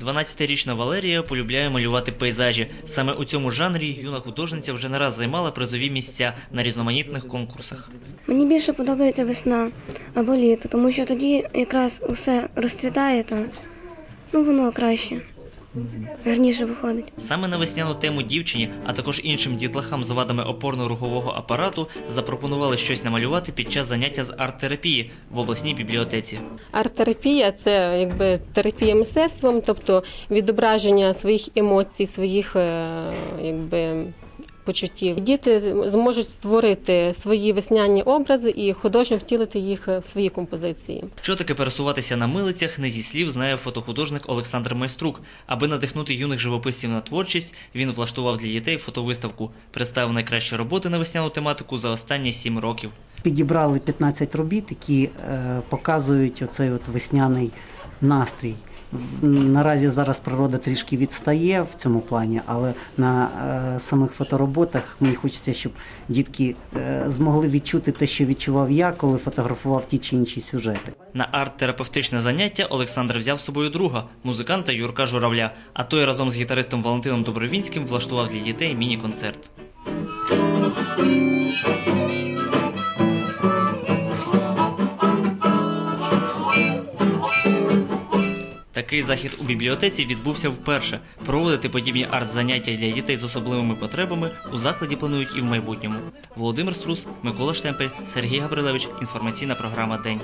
12-річна Валерія полюбляє малювати пейзажі. Саме у цьому жанрі юна художниця вже не раз займала призові місця на різноманітних конкурсах. Мені більше подобається весна або літо, тому що тоді якраз усе розцвітає та Ну воно краще, гарніше виходить. Саме на весняну тему дівчині, а також іншим дітлахам з вадами опорно-рухового апарату запропонували щось намалювати під час заняття з арт-терапії в обласній бібліотеці. Арт-терапія це якби терапія мистецтвом, тобто відображення своїх емоцій, своїх е, якби. Почуттів діти зможуть створити свої весняні образи і художньо втілити їх в свої композиції. Що таке пересуватися на милицях, не зі слів знає фотохудожник Олександр Майструк. Аби надихнути юних живописців на творчість, він влаштував для дітей фотовиставку, представив найкращі роботи на весняну тематику за останні сім років. Підібрали 15 робіт, які е, показують оцей от весняний настрій. Наразі зараз природа трішки відстає в цьому плані, але на е, самих фотороботах мені хочеться, щоб дітки е, змогли відчути те, що відчував я, коли фотографував ті чи інші сюжети. На арт-терапевтичне заняття Олександр взяв з собою друга, музиканта Юрка Журавля, а той разом з гітаристом Валентином Добровінським влаштував для дітей міні-концерт. Такий захід у бібліотеці відбувся вперше. Проводити подібні арт-заняття для дітей з особливими потребами у закладі планують і в майбутньому. Володимир Струс, Микола Штемпель, Сергій Габрилевич. Інформаційна програма День.